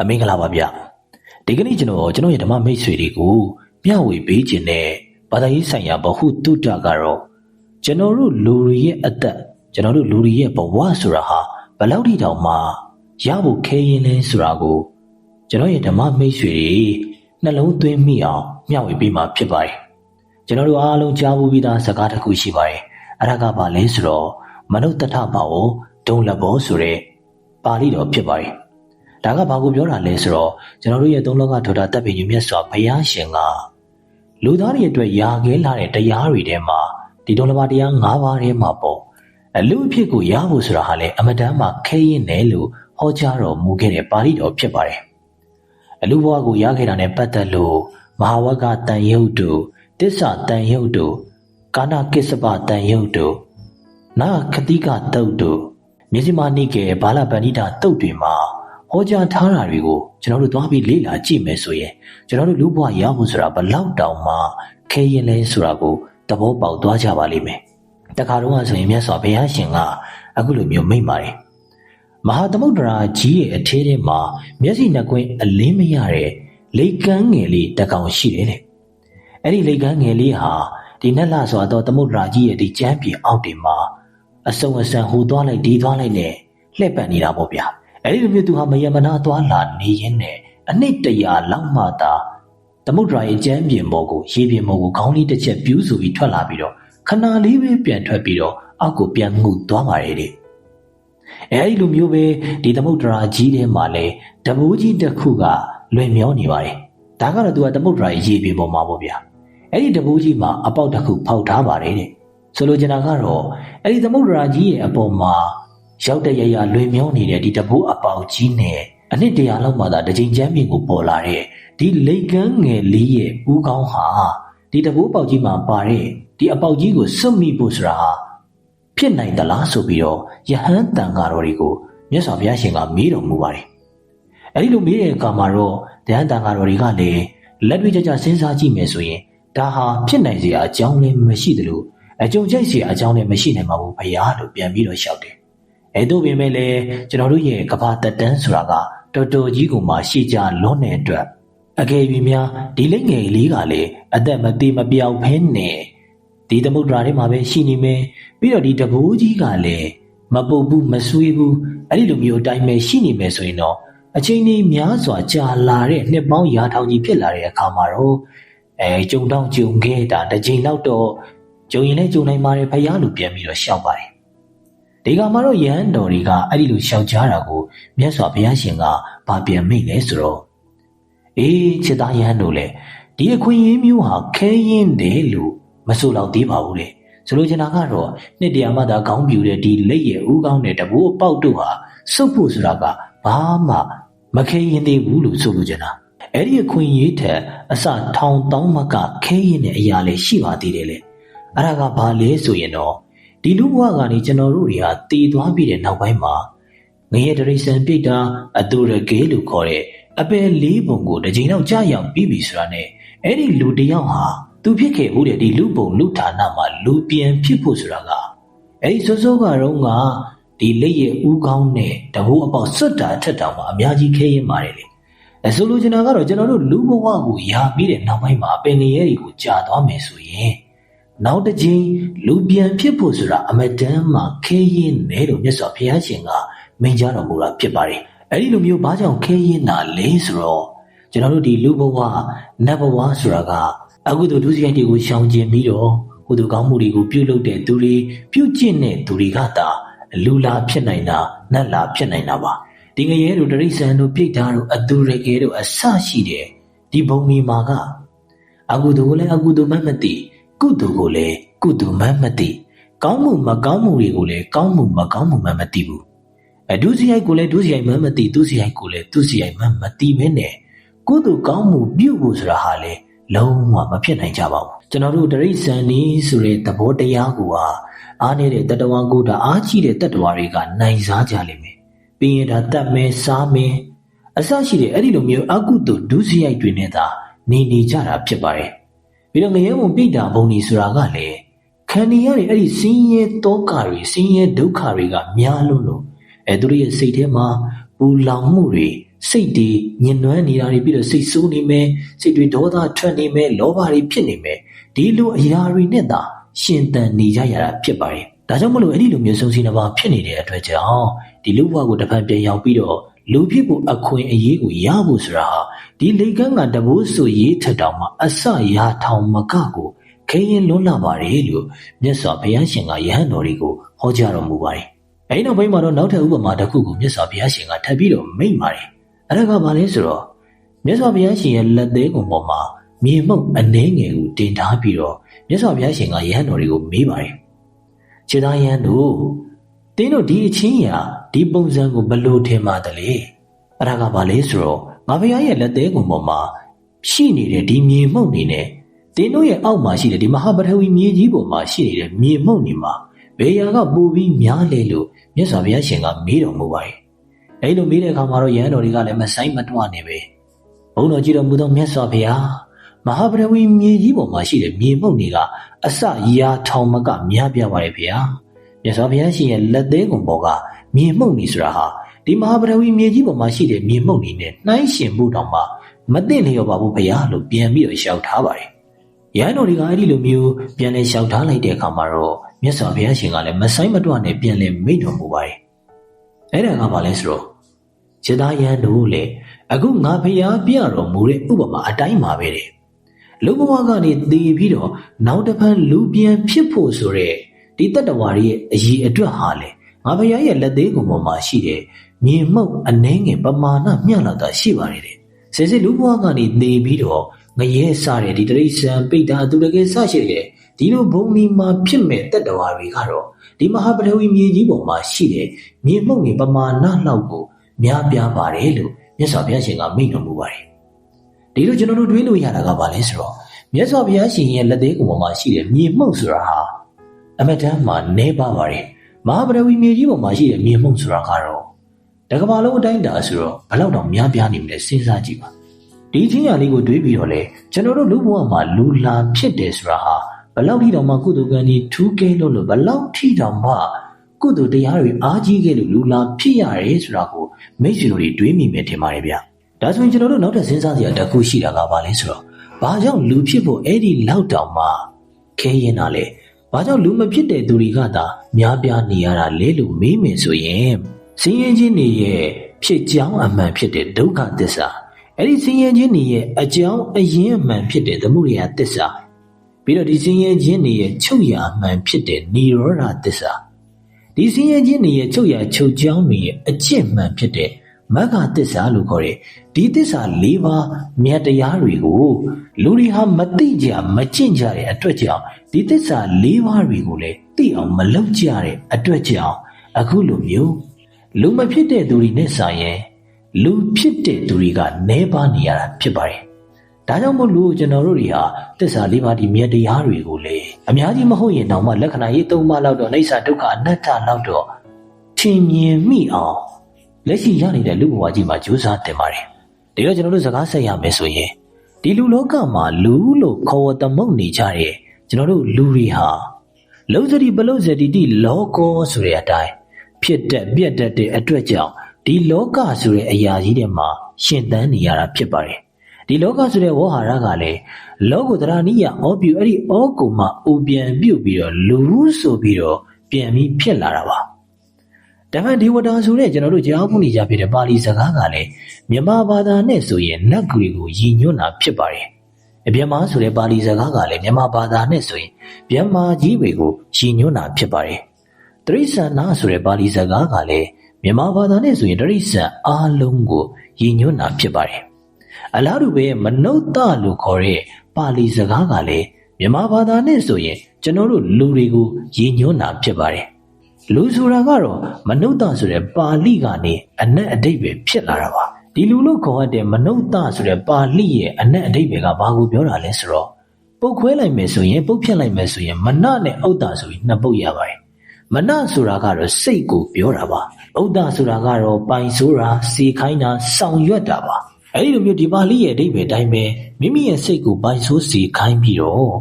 အမင်္ဂလာပါဗျဒီကနေ့ကျွန်တော်ကျွန်တော်ရဲ့ဓမ္မမိတ်ဆွေတွေကိုမျှဝေပေးခြင်းနဲ့ဘာသာရေးဆိုင်ရာဗဟုတုတကတော့ကျွန်တော်တို့လူတွေရဲ့အသက်ကျွန်တော်တို့လူတွေရဲ့ဘဝဆိုတာဟာဘယ်လောက်ထိတောင်မှရဖို့ခဲရင်လဲဆိုတာကိုကျွန်တော်ရဲ့ဓမ္မမိတ်ဆွေတွေနှလုံးသွင်းမိအောင်မျှဝေပေးမှာဖြစ်ပါတယ်ကျွန်တော်တို့အားလုံးကြားဖို့ပြီးသားစကားတစ်ခုရှိပါတယ်အဲ့ဒါကဘာလဲဆိုတော့မနုဿတ္ထဘာဝဒုံလဘောဆိုတဲ့ပါဠိတော်ဖြစ်ပါတယ် ဒါကဘာကိုပြောတာလဲဆိုတော့ကျွန်တော်တို့ရဲ့သုံးလောကထောတာတပ်ပင်ယူမြတ်စွာဘုရားရှင်ကလူသားတွေအတွက်ယာခဲလာတဲ့တရားတွေထဲမှာဒီဒုံလဘတရား၅ပါးထဲမှာပေါ့အလူအဖြစ်ကိုရဖို့ဆိုတာဟာလေအမတန်မှခဲရင်တယ်လို့ဟောကြားတော်မူခဲ့တဲ့ပါဠိတော်ဖြစ်ပါတယ်အလူဘဝကိုရခဲ့တာနဲ့ပတ်သက်လို့မဟာဝကတန်ယုတ်တုတစ္ဆတန်ယုတ်တုကာနာကိစ္စပတန်ယုတ်တုနာခတိကတုတ်တုမြစီမာနိကေဘာလပဏိတာတုတ်တွေမှာ ဟောကြားထားတာတွေကိုကျွန်တော်တို့သွားပြီးလေ့လာကြည့်မယ်ဆိုရင်ကျွန်တော်တို့လူဘဝရဖို့ဆိုတာဘလောက်တောင်မှခဲရင်လဲဆိုတာကိုသဘောပေါက်သွားကြပါလိမ့်မယ်။တခါတော့ဆိုရင်မြတ်စွာဘုရားရှင်ကအခုလိုမျိုးမိန့်ပါတယ်။မဟာသမုဒ္ဒရာကြီးရဲ့အထဲထဲမှာမျက်စိနှကွင်းအလင်းမရတဲ့လေကန်းငယ်လေးတစ်ကောင်ရှိတယ်တဲ့။အဲ့ဒီလေကန်းငယ်လေးဟာဒီနက်လာစွာသောသမုဒ္ဒရာကြီးရဲ့ဒီကျမ်းပြင်အောက်တင်မှာအစုံအစံဟိုသွားလိုက်ဒီသွားလိုက်နဲ့လှည့်ပတ်နေတာပေါ့ဗျာ။ အဲ့ဒီလိုမျိုးသူဟာမယမနာသွားလာနေရင်းနဲ့အနှစ်တရာလောက်မှသာသမုဒ္ဒရာရဲ့ကျမ်းပြင်ပေါ်ကိုရေပြင်ပေါ်ကိုခေါင်းလေးတစ်ချက်ပြူးဆိုပြီးထွက်လာပြီးတော့ခဏလေးပဲပြန်ထွက်ပြီးတော့အောက်ကိုပြန်ငုသွားပါတယ်တဲ့အဲဒီလိုမျိုးပဲဒီသမုဒ္ဒရာကြီးထဲမှာလဲတဘိုးကြီးတစ်ခုကလွင်မျောနေပါတယ်ဒါကတော့သူကသမုဒ္ဒရာရဲ့ရေပြင်ပေါ်မှာပေါ့ဗျာအဲ့ဒီတဘိုးကြီးမှာအပေါက်တစ်ခုဖောက်ထားပါတယ်တဲ့ဆိုလိုချင်တာကတော့အဲ့ဒီသမုဒ္ဒရာကြီးရဲ့အပေါ်မှာ ရောက်တဲ့ရရလွေမျောနေတဲ့ဒီတဘိုးအပေါက်ကြီးနဲ့အနှစ်တရာလောက်မှသာတကြိမ်ချမ်းပြင်ကိုပေါ်လာတဲ့ဒီလိတ်ကန်းငယ်လေးရဲ့ဦးကောင်းဟာဒီတဘိုးပေါက်ကြီးမှာပါတဲ့ဒီအပေါက်ကြီးကိုစွတ်မိဖို့ဆိုတာဟာဖြစ်နိုင်သလားဆိုပြီးတော့ယဟန်တန်ဃာတော်တွေကိုမြတ်စွာဘုရားရှင်ကမေးတော်မူပါတယ်။အဲဒီလိုမေးတဲ့အခါမှာတော့ယဟန်တန်ဃာတော်တွေကလည်းလက်တွေ့ကြကြစဉ်းစားကြည့်မယ်ဆိုရင်ဒါဟာဖြစ်နိုင်စရာအကြောင်းလည်းမရှိသလိုအကြုံကြိုက်စရာအကြောင်းလည်းမရှိနိုင်ပါဘူးဘုရားလို့ပြန်ပြီးတော့လျှောက်တယ် အဲတို့ပင်ပဲလေကျွန်တော်တို့ရဲ့ကဘာတက်တန်းဆိုတာကတော်တော်ကြီးကိုမှရှေ့ကြလွန်းတဲ့အတွက်အကယ်၍များဒီလိမ့်ငယ်လေးကလေအသက်မသေးမပြောက်ဖဲနဲ့ဒီသမုဒ္ဒရာထဲမှာပဲရှိနေမယ်ပြီးတော့ဒီတဘိုးကြီးကလည်းမပုတ်ဘူးမဆွေးဘူးအဲ့ဒီလိုမျိုးအတိုင်းပဲရှိနေမယ်ဆိုရင်တော့အချိန်ကြီးများစွာကြာလာတဲ့နှစ်ပေါင်းရာထောင်ကြီးဖြစ်လာတဲ့အခါမှာတော့အဲကြုံတော့ကြုံခဲ့တာတစ်ချိန်လောက်တော့ကြုံရင်လည်းကြုံနိုင်ပါတယ်ဖယားလူပြန်ပြီးတော့ရှောက်ပါတယ် ဒီကမှာတော့ယဟန်တော်တွေကအဲ့ဒီလိုရှောက်ကြားတာကိုမြတ်စွာဘုရားရှင်ကဗာပြန်မိတ်လဲဆိုတော့အေးချစ်သားယဟန်တို့လေဒီအခွင့်အရေးမျိုးဟာခဲရင်တယ်လို့မဆိုတော့သေးပါဘူးလေဆိုလိုချင်တာကတော့နှစ်တရာမှသာခေါင်းပြူတဲ့ဒီလက်ရဲ့ဦးကောင်းတဲ့တဘိုးပေါက်တို့ဟာစုပ်ဖို့ဆိုတာကဘာမှမခဲရင်သေးဘူးလို့ဆိုလိုချင်တာအဲ့ဒီအခွင့်အရေးထက်အစထောင်တောင်းမကခဲရင်တဲ့အရာလေးရှိပါသေးတယ်လေအဲ့ဒါကဘာလဲဆိုရင်တော့ ဒီလူဘဝကနေကျွန်တော်တို့တွေဟာတည်သွားပြီးတဲ့နောက်ပိုင်းမှာငရဲတရိษံပြိတ္တာအတူရကေလို့ခေါ်တဲ့အပယ်လေးပုံကိုတစ်ချိန်တော့ကြာရောက်ပြီးပြီဆိုတာနဲ့အဲ့ဒီလူတယောက်ဟာသူဖြစ်ခဲ့ဦးတဲ့ဒီလူပုံလူဌာနမှာလူပြန်ဖြစ်ဖို့ဆိုတာကအဲ့ဒီစောစောကတော့ကဒီလက်ရဲ့ဥကောင်းနဲ့တဘိုးအပေါက်စွတ်တာထက်တောင်မှအများကြီးခဲရင်ပါတယ်လေအဆိုလိုချင်တာကတော့ကျွန်တော်တို့လူဘဝကိုယာပြီးတဲ့နောက်ပိုင်းမှာအပင်ငရဲတွေကိုကြာသွားမယ်ဆိုရင် နောက်တစ်ကြိမ်လူပြန်ဖြစ်ဖို့ဆိုတာအမတန်မှခဲရင်တယ်လို့မြတ်စွာဘုရားရှင်ကမိန့်ကြားတော်မူတာဖြစ်ပါတယ်။အဲဒီလိုမျိုးဘာကြောင့်ခဲရင်တာလဲဆိုတော့ကျွန်တော်တို့ဒီလူဘဝနတ်ဘဝဆိုတာကအကုသိုလ်ဒုစရိုက်တွေကိုရှောင်ကျဉ်ပြီးတော့ကုသိုလ်ကောင်းမှုတွေကိုပြုလုပ်တဲ့သူတွေပြုကျင့်တဲ့သူတွေကသာလူလာဖြစ်နိုင်တာနတ်လာဖြစ်နိုင်တာပါဒီငရဲတို့တရိษံတို့ပြိတ္တာတို့အတူရကေတို့အဆရှိတဲ့ဒီဘုံမီမာကအကုသိုလ်ကိုလည်းအကုသိုလ်မှမသိ ကုသိုလ်ကိုလည်းကုသိုလ်မှမသိကောင်းမှုမကောင်းမှုတွေကိုလည်းကောင်းမှုမကောင်းမှုမှမသိဘူးအဒုစရိုက်ကိုလည်းဒုစရိုက်မှမသိဒုစရိုက်ကိုလည်းဒုစရိုက်မှမသိမင်းနဲ့ကုသိုလ်ကောင်းမှုပြုဖို့ဆိုတာဟာလေလုံးဝမဖြစ်နိုင်ကြပါဘူးကျွန်တော်တို့တရိษံနေဆိုတဲ့သဘောတရားကိုဟာအားနေတဲ့တတဝံကိုဒါအားကြီးတဲ့တတဝါတွေကနိုင်စားကြလိမ့်မယ်ပြီးရင်ဒါတတ်မဲစားမဲအစရှိတဲ့အဲ့ဒီလိုမျိုးအကုသိုလ်ဒုစရိုက်တွေနဲ့သာနေနေကြတာဖြစ်ပါတယ် ပြီးတော့ငရဲဝန်ပြိတ္တာဘုံဒီဆိုတာကလည်းခံနေရတဲ့အဲ့ဒီဆင်းရဲတောကတွေဆင်းရဲဒုက္ခတွေကများလို့လို့အဲသူတို့ရဲ့စိတ်ထဲမှာပူလောင်မှုတွေစိတ်တွေညှဉ်းနှွမ်းနေတာတွေပြီးတော့စိတ်ဆိုးနေမယ်စိတ်တွေဒေါသထွက်နေမယ်လောဘတွေဖြစ်နေမယ်ဒီလိုအရာတွေနဲ့သာရှင်သန်နေကြရတာဖြစ်ပါတယ်ဒါကြောင့်မလို့အဲ့ဒီလိုမျိုးဆုံးစီနှပါဖြစ်နေတဲ့အတွက်ကြောင့်ဒီလူဘဝကိုတစ်ဖန်ပြန်ရောက်ပြီးတော့ လူဖြစ်ဖို့အခွင့်အရေးကိုရဖို့ဆိုတာဟာဒီလေကန်းကတဘိုးဆိုရေးထက်တောင်မှအစရာထောင်မကကိုခဲရင်လွန်းလာပါတယ်လို့မြတ်စွာဘုရားရှင်ကယဟန်တော်တွေကိုဟောကြားတော်မူပါတယ်။အဲဒီနောက်ပိုင်းမှာတော့နောက်ထပ်ဥပမာတစ်ခုကိုမြတ်စွာဘုရားရှင်ကထပ်ပြီးတော့မိန့်ပါတယ်။အဲ့ဒါကဘာလဲဆိုတော့မြတ်စွာဘုရားရှင်ရဲ့လက်သေးကုံပေါ်မှာမြေမှုန့်အနှဲငယ်ကိုတင်ထားပြီးတော့မြတ်စွာဘုရားရှင်ကယဟန်တော်တွေကိုမေးပါတယ်။ခြေသားယဟန်တို့ တင်းတို့ဒီအချင်းရာဒီပုံစံကိုဘလို့ထင်ပါတယ်လေ။အဲ့ဒါကဘာလဲဆိုတော့ငါဘုရားရဲ့လက်သေးကုံပေါ်မှာရှိနေတဲ့ဒီမြေမှုန့်နေနဲ့တင်းတို့ရဲ့အောက်မှာရှိတဲ့ဒီမဟာပထဝီမြေကြီးပေါ်မှာရှိနေတဲ့မြေမှုန့်နေမှာဘယ်ရာကပိုပြီးများလဲလို့မြတ်စွာဘုရားရှင်ကမေးတော်မူပါတယ်။အဲဒီလိုမေးတဲ့အခါမှာတော့ရဟန်းတော်တွေကလည်းမဆိုင်မတွနေပဲ။ဘုန်းတော်ကြည့်တော်မူသောမြတ်စွာဘုရားမဟာပထဝီမြေကြီးပေါ်မှာရှိတဲ့မြေမှုန့်တွေကအစရာထောင်မကများပြပါတယ်ဗျာ။ မြတ်စွာဘုရားရှင်ရဲ့လက်သေးကွန်ပေါ်ကမြေမှုန့်နေဆိုတာဟာဒီမဟာပထဝီမြေကြီးပေါ်မှာရှိတဲ့မြေမှုန့်တွေနဲ့နှိုင်းယှဉ်မှုတောင်မှမသိလျော်ပါဘူးဗျာလို့ပြန်ပြီးတော့ရှောက်ထားပါတယ်။ရဟန်းတော်တွေကအဲ့ဒီလိုမျိုးပြန်လဲလျှောက်ထားလိုက်တဲ့အခါမှာတော့မြတ်စွာဘုရားရှင်ကလည်းမဆိုင်မတွနဲ့ပြန်လဲမိန့်တော်မူပါတယ်။အဲ့ဒါကဘာလဲဆိုတော့ခြေသားရဟန်းတို့လေအခုငါဘုရားပြတော်မူတဲ့ဥပမာအတိုင်းပါပဲတဲ့။လူဘဝကနေတည်ပြီးတော့နောက်တစ်ဖန်လူပြန်ဖြစ်ဖို့ဆိုတဲ့ ဒီတတ္တဝါရဲ့အရေးအတွက်ဟာလေငါဘုရားရဲ့လက်သေးကုံပေါ်မှာရှိတဲ့မြင်မှုအနှဲငယ်ပမာဏမျှလောက်တာရှိပါတယ်တဲ့။စေစေလူဘဝကနေတည်ပြီးတော့ငရဲစတဲ့ဒီတရိษံပိတ်တာသူတကယ်ဆရှိတဲ့ဒီလိုဘုံဒီမှာဖြစ်မဲ့တက်တော်တွေကတော့ဒီမဟာပထဝီမြေကြီးပေါ်မှာရှိတဲ့မြေမှုန့်တွေပမာဏလောက်ကိုများပြားပါတယ်လို့မြတ်စွာဘုရားရှင်ကမိန့်တော်မူပါတယ်ဒီလိုကျွန်တော်တို့တွေးလို့ရတာကဘာလဲဆိုတော့မြတ်စွာဘုရားရှင်ရဲ့လက်သေးကုံပေါ်မှာရှိတဲ့မြေမှုန့်ဆိုတာဟာ အမတန်မှနည်းပါပါတယ်မဟာပထဝီမြေကြီးပေါ်မှာရှိတဲ့မြေမှုန့်ဆိုတာကတော့တကဘာလုံးအတိုင်းတာဆိုတော့ဘယ်လောက်တောင်များပြားနေမလဲစဉ်းစားကြည့်ပါဒီချင်းရာလေးကိုတွေးပြီးတော့လေကျွန်တော်တို့လူဘဝမှာလူလာဖြစ်တယ်ဆိုတာဟာဘလောက်ထိတောင်မှကုသိုလ်ကံဒီထူးကဲလို့လို့ဘလောက်ထိတောင်မှကုသိုလ်တရားတွေအားကြီးခဲ့လို့လူလာဖြစ်ရတယ်ဆိုတာကိုမိတ်ဆွေတို့တွေတွေးမိမယ်ထင်ပါတယ်ဗျ။ဒါဆိုရင်ကျွန်တော်တို့နောက်ထပ်စဉ်းစားစရာတစ်ခုရှိတာကဘာလဲဆိုတော့ဘာကြောင့်လူဖြစ်ဖို့အဲ့ဒီလောက်တောင်မှခဲရင်တာလဲ။ ဘာကြောင့်လူမဖြစ်တဲ့သူတွေကသာများပြားနေရတာလဲလို့မေးမယ်ဆိုရင်စင်းရင်ချင်းတွေရဲ့ဖြစ်ကြောင်းအမှန်ဖြစ်တဲ့ဒုက္ခသစ္စာအဲ့ဒီစင်းရဲခြင်းတွေရဲ့အကြောင်းအရင်းအမှန်ဖြစ်တဲ့သမုဒယသစ္စာပြီးတော့ဒီစင်းရဲခြင်းတွေရဲ့ချုပ်ရအမှန်ဖြစ်တဲ့និရောဓသစ္စာဒီစင်းရဲခြင်းတွေရဲ့ချုပ်ရချုပ်ကြောင်းတွေရဲ့အကျင့်မှန်ဖြစ်တဲ့မဂ္ဂသစ္စာလို့ခေါ်တဲ့ဒီသစ္စာ၄ပါးမြတ်တရားတွေကိုလူတွေဟာမသိကြမကျင့်ကြတဲ့အတွက်ကြောင့် ဒီသစ္စာ၄ပါးတွေကိုလည်းသိအောင်မလုပ်ကြတဲ့အတွက်ကြောင့်အခုလိုမျိုးလူမဖြစ်တဲ့သူတွေနဲ့ဆိုင်ရင်လူဖြစ်တဲ့သူတွေကနဲပါနေရတာဖြစ်ပါတယ်။ဒါကြောင့်မို့လို့ကျွန်တော်တို့တွေဟာသစ္စာလေးပါးဒီမြတ်တရားတွေကိုလေအများကြီးမဟုတ်ရင်တောင်မှလက္ခဏာရေးသုံးပါးလောက်တော့အိဋ္ဌဒုက္ခအနတ္တလောက်တော့ထင်မြင်မိအောင်လက်ရှိရနေတဲ့လူဘဝကြီးမှာကြိုးစားတင်ပါတယ်။ဒါတော့ကျွန်တော်တို့စကားဆက်ရမယ်ဆိုရင်ဒီလူလောကမှာလူလို့ခေါ်ဝသမုတ်နေကြတဲ့ ကျွန်တော်တို့လူတွေဟာလုံးစတိပလုံးစတိတိလောကောဆိုတဲ့အတိုင်းဖြစ်တဲ့ပြက်တတ်တဲ့အတွက်ကြောင့်ဒီလောကဆိုတဲ့အရာကြီးတွေမှာရှင်သန်နေရတာဖြစ်ပါတယ်ဒီလောကဆိုတဲ့ဝေါဟာရကလည်းလောကုတ္တရာနိယဩပြုအဲ့ဒီဩကုမှာအိုပြန်ပြုတ်ပြီးတော့လူဆိုပြီးတော့ပြန်ပြီးဖြစ်လာတာပါတမန်ဒီဝတာဆိုတဲ့ကျွန်တော်တို့ကြားမှုနေကြဖြစ်တဲ့ပါဠိစကားကလည်းမြန်မာဘာသာနဲ့ဆိုရင်နတ်ကူတွေကိုရည်ညွှန်းတာဖြစ်ပါတယ် အပြမဆိုတဲ့ပါဠိစကားကလည်းမြန်မာဘာသာနဲ့ဆိုရင်ဗျမ္မာကြီးတွေကိုရည်ညွှန်းတာဖြစ်ပါတယ်တရိษံနာဆိုတဲ့ပါဠိစကားကလည်းမြန်မာဘာသာနဲ့ဆိုရင်တရိษံအားလုံးကိုရည်ညွှန်းတာဖြစ်ပါတယ်။အလားတူပဲမနုဿလို့ခေါ်တဲ့ပါဠိစကားကလည်းမြန်မာဘာသာနဲ့ဆိုရင်ကျွန်တော်တို့လူတွေကိုရည်ညွှန်းတာဖြစ်ပါတယ်။လူဆိုတာကတော့မနုဿဆိုတဲ့ပါဠိကနေအနက်အဓိပ္ပာယ်ဖြစ်လာတာပါ။ ဒီလူလို့ခေါ်ရတဲ့မနုဿဆိုတဲ့ပါဠိရဲ့အနက်အဓိပ္ပာယ်ကဘာကိုပြောတာလဲဆိုတော့ပုတ်ခွဲလိုက်မယ်ဆိုရင်ပုတ်ဖြတ်လိုက်မယ်ဆိုရင်မနနဲ့ဥဒ္ဒါဆိုပြီးနှစ်ပုတ်ရပါတယ်မနဆိုတာကတော့စိတ်ကိုပြောတာပါဥဒ္ဒဆိုတာကတော့ပိုင်ဆိုတာစီခိုင်းတာဆောင်ရွက်တာပါအဲဒီလိုမျိုးဒီပါဠိရဲ့အဓိပ္ပာယ်တိုင်းပဲမိမိရဲ့စိတ်ကိုပိုင်ဆိုးစီခိုင်းပြီးတော့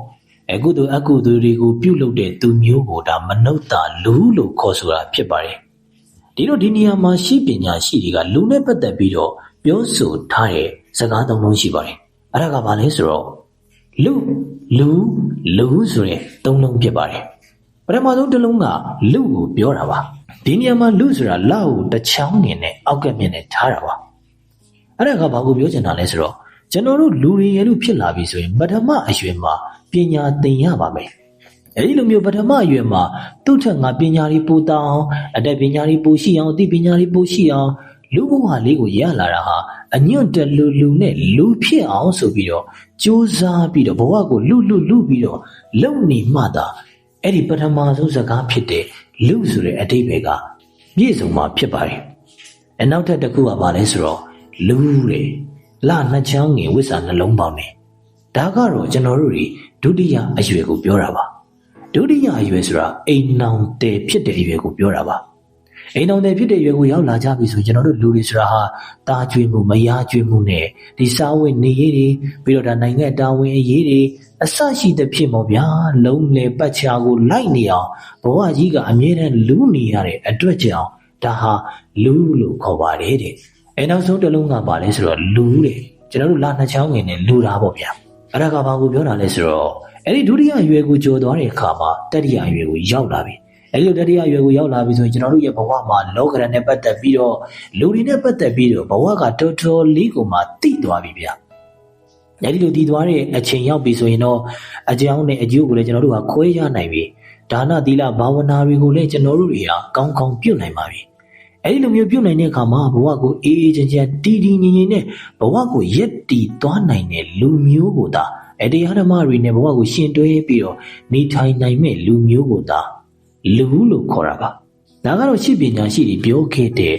အကုသိုလ်အကုသိုလ်တွေကိုပြုလုပ်တဲ့သူမျိုးကိုဒါမနုဿလူလို့ခေါ်ဆိုတာဖြစ်ပါတယ် ဒီလိုဒီနေရာမှာရှိပညာရှိတွေကလူနဲ့ပတ်သက်ပြီးတော့ပြောဆိုထားတဲ့စကားသုံးလုံးရှိပါတယ်အဲ့ဒါကဘာလဲဆိုတော့လူလူလူဆိုတဲ့သုံးလုံးဖြစ်ပါတယ်ပထမဆုံးတစ်လုံးကလူကိုပြောတာပါဒီနေရာမှာလူဆိုတာလောက်ကိုတစ်ချောင်းနေနဲ့အောက်ကမြင်နဲ့ထားတာပါအဲ့ဒါကဘာကိုပြောချင်တာလဲဆိုတော့ကျွန်တော်တို့လူတွေရဲ့လူဖြစ်လာပြီဆိုရင်ပထမအရွယ်မှာပညာသင်ရပါမယ် အဲဒီလိုမျိုးပထမအရွယ်မှာသူ့ထက်ငါပညာလေးပိုတောင်းအတတ်ပညာလေးပိုရှိအောင်အသိပညာလေးပိုရှိအောင်လူဘဝလေးကိုရလာတာဟာအညွန့်တလူလူနဲ့လူဖြစ်အောင်ဆိုပြီးတော့ကြိုးစားပြီးတော့ဘဝကိုလူလူလူပြီးတော့လုံနေမှသာအဲ့ဒီပထမဆုံးစကားဖြစ်တဲ့လူဆိုတဲ့အတိတ်ပဲကပြည့်စုံမှာဖြစ်ပါတယ်အနောက်ထပ်တစ်ခုကဘာလဲဆိုတော့လူတဲ့လနှစ်ချောင်းငင်ဝိစာနှလုံးပေါင်းနေဒါကတော့ကျွန်တော်တို့တွေဒုတိယအရွယ်ကိုပြောတာပါ ဒုတိယအရွယ်ဆိုတာအိမ်နောင်တည်ဖြစ်တဲ့အရွယ်ကိုပြောတာပါအိမ်တော်တဲ့ဖြစ်တဲ့ရွယ်ကိုရောက်လာကြပြီဆိုကျွန်တော်တို့လူတွေဆိုတာဟာတာကျွေးမှုမရကျွေးမှုနဲ့ဒီစားဝင်နေရေးတွေပြီးတော့ဒါနိုင်ငံတာဝန်အရေးတွေအဆရှိတဲ့ဖြစ်မော်ဗျာလုံးလေပတ်ချာကိုလိုက်နေအောင်ဘဝကြီးကအမြဲတမ်းလူနေရတဲ့အတွက်ကြောင့်ဒါဟာလူလို့ခေါ်ပါတယ်တဲ့အဲနောက်ဆုံးတစ်လုံးကပါလဲဆိုတော့လူတဲ့ကျွန်တော်တို့လာနှစ်ချောင်းငင်နဲ့လူတာပေါ့ဗျာအဲ့ဒါကဘာကိုပြောတာလဲဆိုတော့ အဲ့ဒီဒုတိယရွယ်ကိုကြော်သွားတဲ့အခါမှာတတိယရွယ်ကိုရောက်လာပြီအဲ့လိုတတိယရွယ်ကိုရောက်လာပြီဆိုရင်ကျွန်တော်တို့ရဲ့ဘဝမှာလောကရန်နဲ့ပတ်သက်ပြီးတော့လူတွေနဲ့ပတ်သက်ပြီးတော့ဘဝကတော်တော်လေးကိုမှတိသွားပြီဗျာ။အဲဒီလိုတည်သွားတဲ့အချိန်ရောက်ပြီဆိုရင်တော့အကြောင်းနဲ့အကျိုးကိုလည်းကျွန်တော်တို့ကခွဲရနိုင်ပြီ။ဒါနသီလဘာဝနာတွေကိုလည်းကျွန်တော်တို့တွေဟာကောင်းကောင်းပြုနိုင်ပါပြီ။အဲဒီလိုမျိုးပြုနိုင်တဲ့အခါမှာဘဝကိုအေးအေးချမ်းချမ်းတည်တည်ငြိမ်ငြိမ်နဲ့ဘဝကိုရက်တည်သွားနိုင်တဲ့လူမျိုးကိုသာ အတရားဓမ္မတွေနဲ့ဘဝကိုရှင်တွဲပြီးတော့နေထိုင်နိုင်မဲ့လူမျိုးကိုသာလူလို့ခေါ်တာပါဒါကတော့ရှိပညာရှိတွေပြောခဲ့တဲ့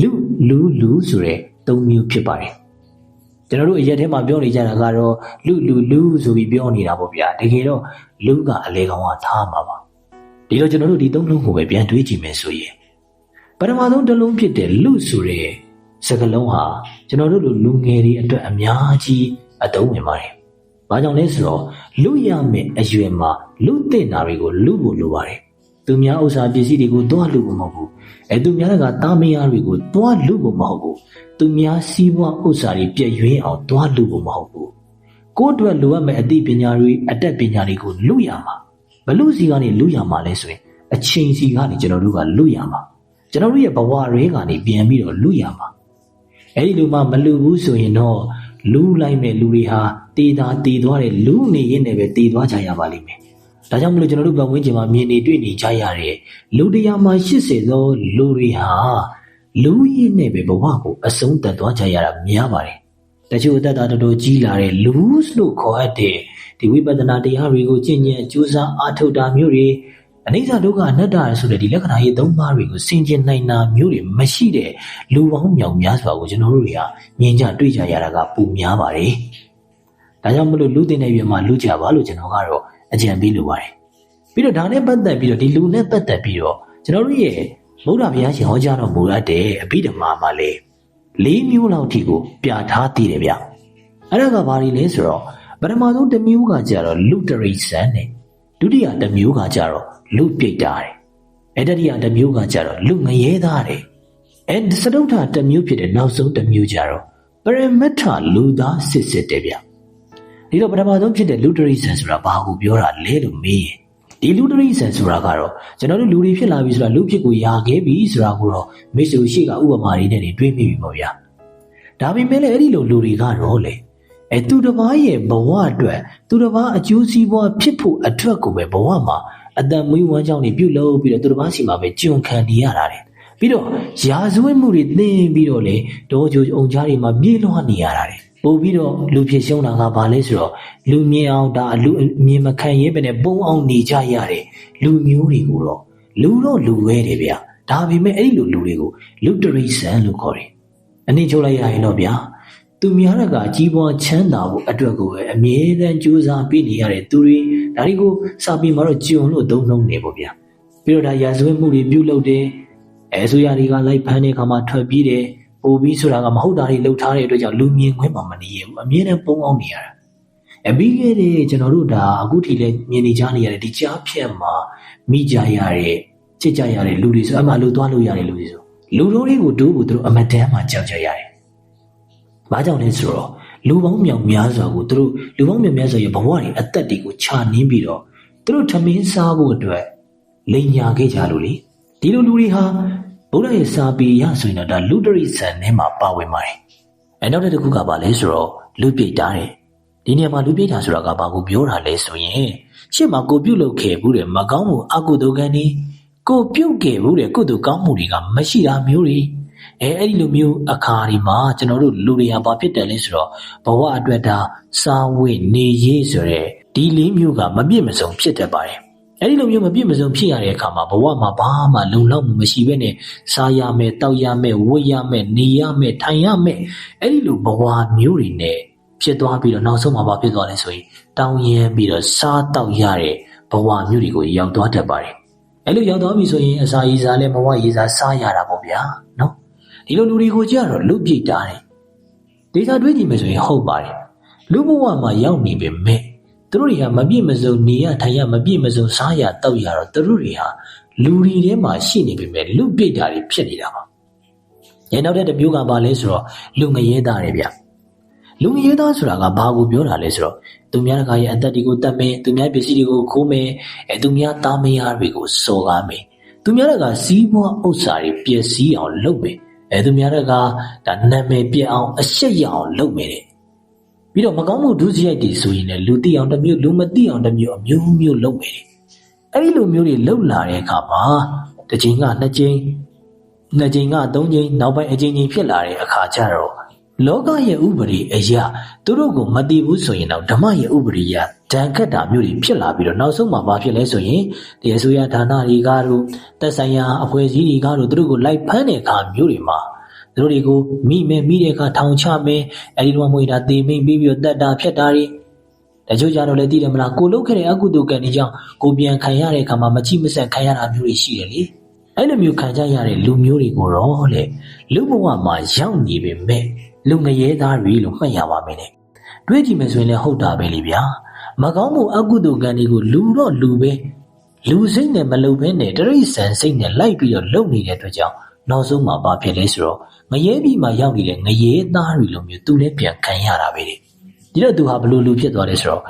လူလူလူဆိုတဲ့သုံးမျိုးဖြစ်ပါတယ်ကျွန်တော်တို့အရက်ထဲမှာပြောနေကြတာကတော့လူလူလူဆိုပြီးပြောနေတာပေါ့ဗျာတကယ်တော့လူကအလေကောင်ကထားမှာပါဒီလိုကျွန်တော်တို့ဒီသုံးလုံးကိုပဲပြန်တွေးကြည့်မယ်ဆိုရင်ပထမဆုံးတစ်လုံးဖြစ်တဲ့လူဆိုတဲ့စကားလုံးဟာကျွန်တော်တို့လူလူငယ်တွေအတွက်အများကြီးအသုံးဝင်ပါတယ်။ ဘာကြောင့်လဲဆိုတော့လူရမယ်အရွယ်မှာလူတင်တာတွေကိုလူဖို့လိုပါတယ်သူများဥစ္စာပစ္စည်းတွေကိုတွားလူဖို့မဟုတ်ဘူးအဲသူများကတာမယားတွေကိုတွားလူဖို့မဟုတ်ဘူးသူများစီးပွားဥစ္စာတွေပြည့်ရွေးအောင်တွားလူဖို့မဟုတ်ဘူးကိုယ့်အတွက်လိုအပ်မဲ့အသိပညာတွေအတတ်ပညာတွေကိုလူရမှာဘလူစီကနေလူရမှာလဲဆိုရင်အချိန်စီကနေကျွန်တော်တို့ကလူရမှာကျွန်တော်တို့ရဲ့ဘဝရဲကနေပြန်ပြီးတော့လူရမှာအဲ့ဒီလိုမှမလူဘူးဆိုရင်တော့ လူလိုက်မဲ့လူတွေဟာတည်တာတည်သွားတယ်လူနေရင်လည်းပဲတည်သွားကြရပါလိမ့်မယ်ဒါကြောင့်မလို့ကျွန်တော်တို့ပတ်ဝန်းကျင်မှာမြင်နေတွေ့နေကြရတဲ့လူတရားမှာ80သောလူတွေဟာလူရင်းနဲ့ပဲဘဝကိုအဆုံးသတ်သွားကြရတာများပါတယ်။တချို့အသက်တာတော်တော်ကြီးလာတဲ့လူလို့ခေါ်အပ်တဲ့ဒီဝိပဿနာတရားတွေကိုကျင့်ကြံကြိုးစားအားထုတ်တာမျိုးတွေ အနိစ္စဒုက္ခအနတ္တဆိုတဲ့ဒီလက္ခဏာရေးသုံးပါးတွေကိုဆင်ခြင်နိုင်တာမျိုးတွေမရှိတဲ့လူပေါင်းမြောင်များစွာကိုကျွန်တော်တို့တွေကမြင်ကြတွေ့ကြရတာကပုံများပါတယ်။ဒါကြောင့်မလို့လူတင်တဲ့ရွယ်မှာလူကြပါလို့ကျွန်တော်ကတော့အကြံပေးလိုပါတယ်ပြီးတော့ဒါနဲ့ပတ်သက်ပြီးတော့ဒီလူနဲ့ပတ်သက်ပြီးတော့ကျွန်တော်တို့ရဲ့ဗုဒ္ဓဘုရားရှင်ဟောကြားတော်မူရတဲ့အဘိဓမ္မာမှာလေ၄မျိုးလောက်ထိကိုပြထားတည်တယ်ဗျအဲ့ဒါကဘာတွေလဲဆိုတော့ပထမဆုံးတစ်မျိုးကကြတော့လူတရိစံနဲ့ ဒုတိယတစ်မျိုးကကြတော့လူပြိတ္တာတယ်အဲ့တတိယတစ်မျိုးကကြတော့လူငရဲသားတယ်အဲ့စတုထတစ်မျိုးဖြစ်တဲ့နောက်ဆုံးတစ်မျိုးကြတော့ပရမတ္ထလူသားစစ်စစ်တယ်ဗျဒီတော့ပထမဆုံးဖြစ်တဲ့လူတရိစံဆိုတာဘာကိုပြောတာလဲလို့မေးရင်ဒီလူတရိစံဆိုတာကတော့ကျွန်တော်တို့လူတွေဖြစ်လာပြီဆိုတာလူဖြစ်ကိုယာခဲ့ပြီဆိုတာကိုတော့မိတ်ဆွေရှိကဥပမာတွေနဲ့တွေးမိပြီပေါ့ဗျာဒါပေမဲ့လည်းအဲ့ဒီလိုလူတွေကတော့လေ အဲသူတစ်ပါးရဲ့ဘဝအတွက်သူတစ်ပါးအကျိုးစီးပွားဖြစ်ဖို့အတွက်ကိုပဲဘဝမှာအတန်မွေးဝမ်းကြောင်းတွေပြုတ်လို့ပြီးတော့သူတစ်ပါးစီမှာပဲကြုံခံနေရတာတယ်ပြီးတော့ရာဇဝတ်မှုတွေသင်ပြီးတော့လေဒေါ်ဂျိုအုံကြားတွေမှာပြေးလွှားနေရတာတယ်ပို့ပြီးတော့လူဖြစ်ရှုံးတာကဘာလဲဆိုတော့လူမြင်အောင်ဒါလူမြင်မခံရေးပဲနဲ့ပုံအောင်နေကြရတဲ့လူမျိုးတွေကိုတော့လူတော့လူဝဲတယ်ဗျဒါပေမဲ့အဲ့ဒီလိုလူတွေကိုလူတရိစံလို့ခေါ်တယ်အနည်းချုပ်လိုက်ရရင်တော့ဗျာ သူများကကြီးပွားချမ်းသာဖို့အတွက်ကိုပဲအမြဲတမ်းကြိုးစားပြီးနေရတဲ့သူတွေဒါတွေကိုစာပေမှာတော့ကြုံလို့သုံးနှုံနေပေါ့ဗျာပြီးတော့ဒါရာဇဝတ်မှုတွေပြုလုပ်တယ်အဲဆိုရတွေကလိုက်ဖမ်းတဲ့အခါမှာထွက်ပြေးတယ်ပို့ပြီးဆိုတာကမဟုတ်တာတွေလှုပ်ထားတဲ့အတွက်ကြောင့်လူမြင်ခွင့်မှမနေရဘူးအမြဲတမ်းပုံအောင်နေရတာအပြီးခဲ့တဲ့ကျွန်တော်တို့ဒါအခုထိလည်းမြင်နေကြနေရတဲ့ဒီကြားဖြတ်မှာမိကြရတဲ့ချစ်ကြရတဲ့လူတွေဆိုအမှလူသွားလို့ရတဲ့လူတွေဆိုလူတို့တွေကိုတိုးဖို့သူတို့အမတန်းမှကြောက်ကြရတယ်။ ဘာကြောင့်လဲဆိုတော့လူပေါင်းမြောင်များစွာကိုသူတို့လူပေါင်းမြောင်များစွာရဲ့ဘဝတွေအသက်တွေကိုခြာနင်းပြီးတော့သူတို့ထမင်းစားဖို့အတွက်လိန်ညာခဲ့ကြလို့လေဒီလိုလူတွေဟာဗုဒ္ဓရဲ့စာပေရဆိုရင်တော့ဒါလူတရိစံထဲမှာပါဝင်ပါတယ်။အဲနောက်တစ်ခုကပါလဲဆိုတော့လူပြိတ်တာတဲ့ဒီနေရာမှာလူပြိတ်တာဆိုတာကဘာကိုပြောတာလဲဆိုရင်ရှေ့မှာကိုပြုတ်လုပ်ခဲ့ဘူးတဲ့မကောင်းမှုအကုသိုလ်ကံဒီကိုပြုတ်ခဲ့ဘူးတဲ့ကုသိုလ်ကောင်းမှုတွေကမရှိတာမျိုးတွေ အဲအဲ့ဒီလိုမျိုးအခါဒီမှာကျွန်တော်တို့လူတွေဟာဘာဖြစ်တယ်လဲဆိုတော့ဘဝအတွက်ဒါစားဝတ်နေရေးဆိုတဲ့ဒီလေးမျိုးကမပြည့်မစုံဖြစ်တတ်ပါတယ်အဲ့ဒီလိုမျိုးမပြည့်မစုံဖြစ်ရတဲ့အခါမှာဘဝမှာဘာမှလုံလောက်မှုမရှိဘဲနဲ့စားရမယ်တောက်ရမယ်ဝတ်ရမယ်နေရမယ်ထိုင်ရမယ်အဲ့ဒီလိုဘဝမျိုးတွေနဲ့ဖြစ်သွားပြီးတော့နောက်ဆုံးမှာဘာဖြစ်သွားလဲဆိုရင်တောင်းရမ်းပြီးတော့စားတောက်ရတဲ့ဘဝမျိုးတွေကိုရောက်သွားတတ်ပါတယ်အဲ့လိုရောက်သွားပြီဆိုရင်အစာရည်စားလဲဘဝရည်စားစားရတာပေါ့ဗျာနော် ဒီလိုလူတွေကိုကြတော့လူပြိတ်တာတယ်ဒေတာတွေးကြည့်မယ်ဆိုရင်ဟုတ်ပါတယ်လူဘဝမှာရောက်နေပေမဲ့သူတို့တွေဟာမပြည့်မစုံနေရထိုင်ရမပြည့်မစုံစားရတောက်ရတော့သူတို့တွေဟာလူတွေထဲမှာရှိနေပေမဲ့လူပြိတ်တာတွေဖြစ်နေတာပါ။ရဲနောက်တဲ့တစ်မျိုးကပါလဲဆိုတော့လူငရဲသားတွေဗျ။လူငရဲသားဆိုတာကဘာကိုပြောတာလဲဆိုတော့သူများတကာရဲ့အသက်တွေကိုတတ်မယ်သူများပစ္စည်းတွေကိုခိုးမယ်အဲသူများသားမယားတွေကိုစော်ကားမယ်သူများတကာစီးပွားဥစ္စာတွေပျက်စီးအောင်လုပ်မယ် အဲသူများတကာဒါနာမည်ပြက်အောင်အရှက်ရအောင်လုပ်မယ်တဲ့ပြီးတော့မကောင်းမှုဒုစရိုက်တွေဆိုရင်လည်းလူသိအောင်တစ်မျိုးလူမသိအောင်တစ်မျိုးအမျိုးမျိုးလုပ်မယ်အဲ့ဒီလိုမျိုးတွေလှုပ်လာတဲ့အခါမှာတစ်ချိန်ကနှစ်ချိန်နှစ်ချိန်ကသုံးချိန်နောက်ပိုင်းအချိန်ချင်းဖြစ်လာတဲ့အခါကျတော့ လောကရဲ့ဥပဒေအရာသူတို့ကိုမတည်ဘူးဆိုရင်တော့ဓမ္မရဲ့ဥပဒေအရာဒဏ်ခတ်တာမျိုးတွေဖြစ်လာပြီးတော့နောက်ဆုံးမှာဘာဖြစ်လဲဆိုရင်ဒီအစိုးရဌာနတွေကတော့သက်ဆိုင်ရာအဖွဲ့အစည်းတွေကတော့သူတို့ကိုလိုက်ဖမ်းတဲ့အခါမျိုးတွေမှာသူတို့တွေကိုမိမယ်မိတဲ့အခါထောင်ချမယ်အဲဒီတော့မွေတာတေမိန်ပြီးပြီးတော့တက်တာဖြတ်တာတွေတချို့ကြတော့လည်းသိတယ်မလားကိုလုတ်ခဲ့တဲ့အကုသိုလ်ကံတွေကြောင့်ကိုပြန်ခံရတဲ့အခါမှာမချိမဆက်ခံရတာမျိုးတွေရှိတယ်လေအဲ့လိုမျိုးခံကြရတဲ့လူမျိုးတွေကိုတော့လေလူဘဝမှာရောက်နေပေမဲ့ လူငရဲသားတွေလို့မှတ်ရပါမယ်လေတွေးကြည့်မယ်ဆိုရင်လည်းဟုတ်တာပဲလေဗျာမကောင်းမှုအကုသိုလ်ကံတွေကိုလူတော့လူပဲလူစိတ်နဲ့မလုံဘဲနဲ့တရိษံစိတ်နဲ့လိုက်ပြီးတော့လုံနေတဲ့အတွက်ကြောင့်နောက်ဆုံးမှာဘာဖြစ်လဲဆိုတော့ငရဲပြီးမှရောက်နေတဲ့ငရဲသားတွေလိုမျိုးသူလည်းပြန်ခံရတာပဲလေဒီတော့သူဟာဘလို့လူဖြစ်သွားလဲဆိုတော့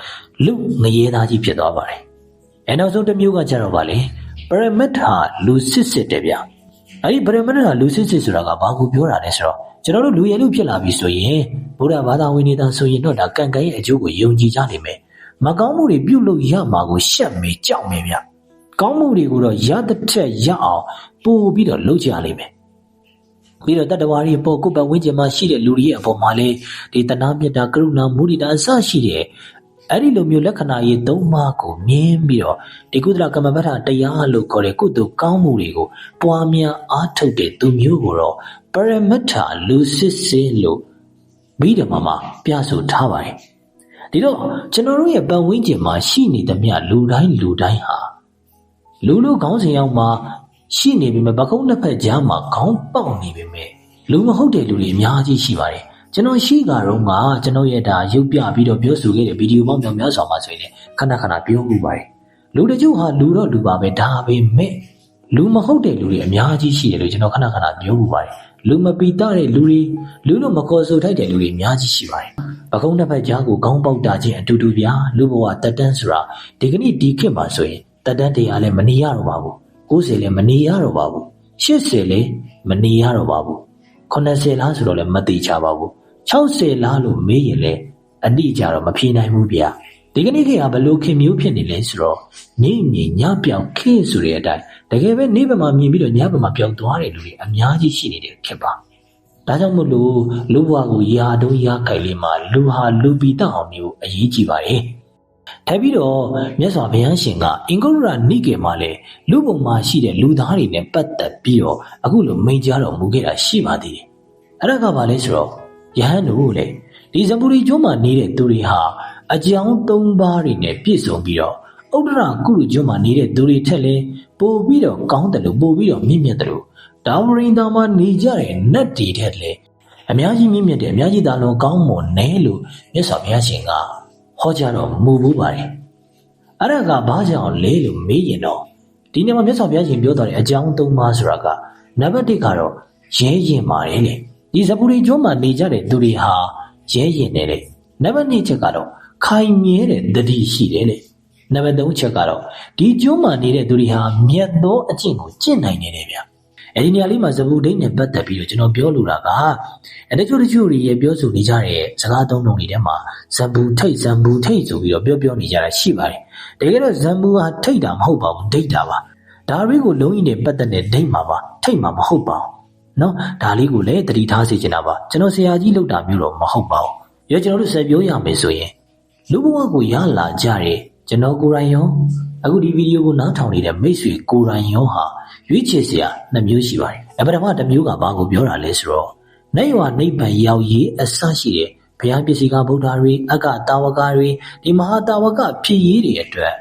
လူငရဲသားကြီးဖြစ်သွားပါတယ်အဲနောက်ဆုံးတစ်မျိုးကကြတော့ဗာလေပရမတ်ဟာလူစစ်စစ်တယ်ဗျ အဲ့ဒီပရမတ်ဟာလူစစ်စစ်ဆိုတာကဘာကိုပြောတာလဲဆိုတော့ကျွန်တော်တို့လူရည်လူဖြစ်လာပြီဆိုရင်ဗုဒ္ဓဘာသာဝင်နေတာဆိုရင်တော့ဒါကံကံရဲ့အကျိုးကိုယုံကြည်ကြနိုင်မယ်မကောင်းမှုတွေပြုလုပ်ရမှာကိုရှက်မေကြောက်မေဗျကောင်းမှုတွေကိုတော့ရတဲ့ထက်ရအောင်ပို့ပြီးတော့လုပ်ကြလိမ့်မယ်ပြီးတော့တတ္တဝါတွေပေါ်ကိုယ်ပတ်ဝန်းကျင်မှာရှိတဲ့လူတွေရဲ့အပေါ်မှာလေဒီတနာမြတ်တာကရုဏာမုဒိတာအစရှိတဲ့ အဲ့ဒီလိုမျိုးလက္ခဏာရေးသုံးပါးကိုမြင်ပြီးတော့ဒီကုသလကမ္မပဋ္ဌာတရားလို့ခေါ်တဲ့ကုသိုလ်ကောင်းမှုတွေကိုပွားများအားထုတ်တဲ့သူမျိုးကိုတော့ပရမတ္ထာလူစစ်စစ်လို့ပြီးတယ်မှာပြဆိုထားပါတယ်ဒီတော့ကျွန်တော်တို့ရဲ့ပတ်ဝန်းကျင်မှာရှိနေသမျှလူတိုင်းလူတိုင်းဟာလူလူခေါင်းစဉ်ရောက်မှာရှိနေပြီမဲ့ပကုံးတစ်ဖက်ကြားမှာခေါင်းပေါက်နေပြီမဲ့လူမဟုတ်တဲ့လူတွေအများကြီးရှိပါတယ် ကျွန်တော်ရှိကြတော့ကကျွန်တော်ရဲ့ဒါရုပ်ပြပြီးတော့ပြောဆိုခဲ့တဲ့ဗီဒီယိုပေါင်းများများစွာမှာဆိုရင်ခဏခဏပြောမှုပါတယ်လူတချို့ဟာလူတော့လူပါပဲဒါပဲမဲ့လူမဟုတ်တဲ့လူတွေအများကြီးရှိတယ်လို့ကျွန်တော်ခဏခဏပြောမှုပါတယ်လူမပီတာတဲ့လူတွေလူလို့မခေါ်ဆိုထိုက်တဲ့လူတွေအများကြီးရှိပါတယ်ပကုံးတစ်ဖက်ကြားကိုခေါင်းပေါက်တာချင်းအတူတူဗျာလူဘဝတက်တန်းဆိုတာဒီကနေ့ဒီခေတ်မှာဆိုရင်တက်တန်းတရားလည်းမနေရတော့ပါဘူး90လည်းမနေရတော့ပါဘူး80လည်းမနေရတော့ပါဘူး 80လားဆိုတော့လည်းမတိချပါဘူး60လားလို့မေးရင်လည်းအတိအကျတော့မဖြေနိုင်ဘူးဗျာဒီကနေ့ခေတ်ကဘလို့ခင်မျိုးဖြစ်နေလဲဆိုတော့နေနေညပြောင်ခေတ်ဆိုတဲ့အတိုင်းတကယ်ပဲနေဘက်မှာမြင်ပြီးတော့ညဘက်မှာပြောင်းသွားတဲ့လူတွေအများကြီးရှိနေတဲ့ခေတ်ပါဒါကြောင့်မို့လို့လူဘဝကိုယာတုံးယာခိုင်လေးမှာလူဟာလူပီတအောင်မျိုးအရေးကြီးပါတယ် ထပ်ပြီးတော့မြတ်စွာဘုရားရှင်ကအင်္ဂုရနိကေမှာလည်းလူပုံမှာရှိတဲ့လူသားတွေနဲ့ပတ်သက်ပြီးတော့အခုလိုမိန့်ကြားတော်မူခဲ့တာရှိပါသေးတယ်အဲ့ဒါကဘာလဲဆိုတော့ယဟန်တို့လေဒီဇံပူရီကျွန်းမှာနေတဲ့သူတွေဟာအကြောင်း၃ပါးတွေနဲ့ပြည့်စုံပြီးတော့ဥဒ္ဒရာကုရုကျွန်းမှာနေတဲ့သူတွေထက်လည်းပိုပြီးတော့ကောင်းတယ်လို့ပိုပြီးတော့မြင့်မြတ်တယ်လို့ဒါဝရိန်သာမှာနေကြတဲ့နတ်တွေထက်လည်းအများကြီးမြင့်မြတ်တယ်အများကြီးသာလွန်ကောင်းမွန်တယ်လို့မြတ်စွာဘုရားရှင်က ဟောကြားတော်မူဘူးပါတယ်အဲ့ဒါကဘာကြောင့်လဲလို့မေးရင်တော့ဒီနေ့မှာမြတ်စွာဘုရားရှင်ပြောတော်တဲ့အကြောင်း၃ပါးဆိုတာကနံပါတ်၁ကတော့ရဲရင်ပါတယ်လေဒီဇပူရီကျွန်းမှာနေကြတဲ့သူတွေဟာရဲရင်နေတဲ့နံပါတ်2ချက်ကတော့ခိုင်မြဲတဲ့တတိရှိတယ်လေနံပါတ်3ချက်ကတော့ဒီကျွန်းမှာနေတဲ့သူတွေဟာမြတ်သောအကျင့်ကိုကျင့်နိုင်နေတယ်ဗျ အဲဒီနေရာလေးမှာဇပူဒိတ်နဲ့ပတ်သက်ပြီးတော့ကျွန်တော်ပြောလိုတာကအဲတချို့တချို့တွေရဲ့ပြောဆိုနေကြတဲ့စကားသုံးလုံးတွေထဲမှာဇပူထိတ်ဇပူထိတ်ဆိုပြီးတော့ပြောပြောနေကြတာရှိပါတယ်တကယ်တော့ဇပူဟာထိတ်တာမဟုတ်ပါဘူးဒိတ်တာပါဒါတွေကိုလုံးကြီးနဲ့ပတ်သက်တဲ့ဒိတ်မှာပါထိတ်မှာမဟုတ်ပါဘူးနော်ဒါလေးကိုလည်းတတိထားစေချင်တာပါကျွန်တော်ဆရာကြီးလောက်တာမျိုးတော့မဟုတ်ပါဘူးရောကျွန်တော်တို့ဆက်ပြောရမယ်ဆိုရင်လူဘဝကိုရလာကြတဲ့ကျွန်တော်ကိုယ်တိုင်ရော အခုဒီဗီဒီယိုကိုနားထောင်နေတဲ့မိတ်ဆွေကိုယ်တိုင်ရောဟာရွေးချယ်စရာနှစ်မျိုးရှိပါတယ်အပထမတစ်မျိုးကဘာကိုပြောတာလဲဆိုတော့နိုင်ရွာနိဗ္ဗာန်ရောက်ရေးအစရှိတဲ့ဘုရားပစ္စည်းကဗုဒ္ဓတွေအကတာဝကတွေဒီမဟာတာဝကဖြစ်ရေးတွေအတွက်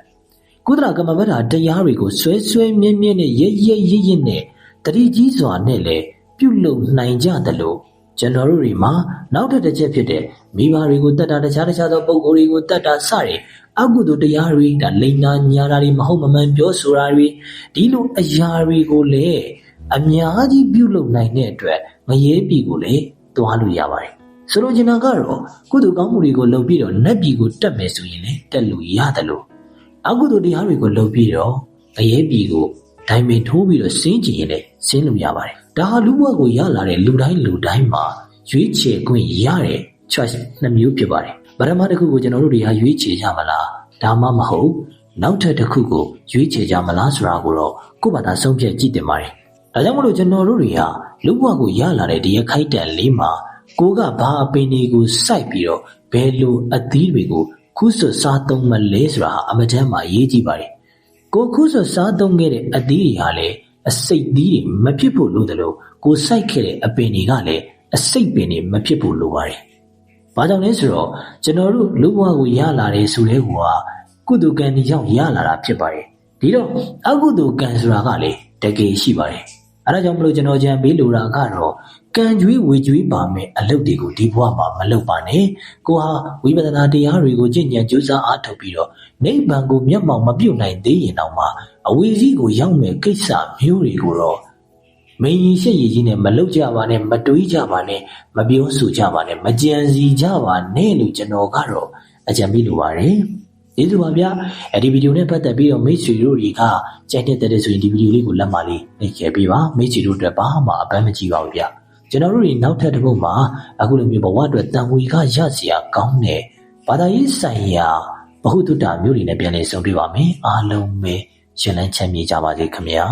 ကုသလကမ္မဗဒတရားတွေကိုဆွဲဆွဲမြဲမြဲနဲ့ရရရရနဲ့တတိကြီးစွာနဲ့လည်းပြုလုပ်နိုင်ကြတယ်လို့ ကျွန်တော်တို့တွေမှာနောက်ထပ်တစ်ချက်ဖြစ်တဲ့မိဘတွေကိုတတ်တာတခြားတခြားသောပုံကိုယ်တွေကိုတတ်တာစတဲ့အကုသိုလ်တရားတွေဒါလိန်နာညာတာတွေမဟုတ်မမှန်ပြောဆိုတာတွေဒီလိုအရာတွေကိုလည်းအများကြီးပြုလုပ်နိုင်တဲ့အတွက်ငရဲပြီကိုလည်းသွားလို့ရပါတယ်ဆိုလိုချင်တာကတော့ကုသိုလ်ကောင်းမှုတွေကိုလုပ်ပြီးတော့နတ်ပြည်ကိုတက်မယ်ဆိုရင်လည်းတက်လို့ရတယ်လို့အကုသိုလ်တရားတွေကိုလုပ်ပြီးတော့ငရဲပြည်ကိုဒိုင်မင်ထိုးပြီးတော့ဆင်းကျင်ရင်လည်းဆင်းလို့ရပါတယ် ဒါဟာလူ့ဘဝကိုရလာတဲ့လူတိုင်းလူတိုင်းမှာရွေးချယ်ခွင့်ရတဲ့ choice နှစ်မျိုးဖြစ်ပါတယ်ဗရမတစ်ခုကိုကျွန်တော်တို့တွေဟာရွေးချယ်ကြမလားဒါမှမဟုတ်နောက်ထပ်တစ်ခုကိုရွေးချယ်ကြမလားဆိုတာကိုတော့ကိုယ့်ဘာသာဆုံးဖြတ်ကြည့်တင်ပါတယ်ဒါကြောင့်မလို့ကျွန်တော်တို့တွေဟာလူ့ဘဝကိုရလာတဲ့ဒီရခိုက်တန်လေးမှာကိုကဘာအပင်တွေကိုစိုက်ပြီးတော့ဘယ်လိုအသီးတွေကိုခုဆွစားသုံးမလဲဆိုတာဟာအမတန်မှအရေးကြီးပါတယ်ကိုခုဆွစားသုံးခဲ့တဲ့အသီးတွေဟာလည်း အစိတ်သီးတွေမဖြစ်ဖို့လိုတယ်လို့ကိုစိုက်ခဲ့တဲ့အပင်တွေကလည်းအစိတ်ပင်တွေမဖြစ်ဖို့လိုပါတယ်။ဘာကြောင့်လဲဆိုတော့ကျွန်တော်တို့လူဘဝကိုရလာတယ်ဆိုတဲ့ကွာကုသကံဒီကြောင့်ရလာတာဖြစ်ပါတယ်။ဒီတော့အကုသကံဆိုတာကလည်းတကယ်ရှိပါတယ်။အဲဒါကြောင့်မလို့ကျွန်တော်ကြံပေးလိုတာကတော့ကံကြွေးဝေကြွေးပါမယ်အလုပ်တွေကိုဒီဘဝမှာမလုပ်ပါနဲ့။ကိုဟာဝိပဿနာတရားတွေကိုကျင့်ကြံကြိုးစားအားထုတ်ပြီးတော့နိဗ္ဗာန်ကိုမျက်မှောက်မပြုတ်နိုင်သေးရင်တော့မှ အဝေစီးကိုရောက်မဲ့ကိစ္စမျိုးတွေကိုတော့မင်းကြီးရှက်ရည်ကြီးနဲ့မလောက်ကြပါနဲ့မတွေးကြပါနဲ့မပြောဆိုကြပါနဲ့မကြံစီကြပါနဲ့လို့ကျွန်တော်ကတော့အကြံပေးလိုပါတယ်ကျေးဇူးပါဗျာအဲဒီဗီဒီယိုနဲ့ပတ်သက်ပြီးတော့မိတ်ဆွေတို့တွေကကြိုက်တဲ့တဲ့ဆိုရင်ဒီဗီဒီယိုလေးကိုလက်မလေးနှိပ်ခဲ့ပေးပါမိတ်ဆွေတို့အတွက်ဘာမှအပန်းမကြည့်ပါဘူးဗျာကျွန်တော်တို့တွေနောက်ထပ်တစ်ပုဒ်မှာအခုလိုမျိုးဘဝအတွက်တန်ဝေကရစရာကောင်းတဲ့ဘာသာရေးဆိုင်ရာဘ ഹു တုတ္တမျိုးတွေနဲ့ပြန်လည်ဆုံတွေ့ပါမယ်အားလုံးပဲ ရှင်လန်းချမ်းမြေကြပါစေခင်ဗျာ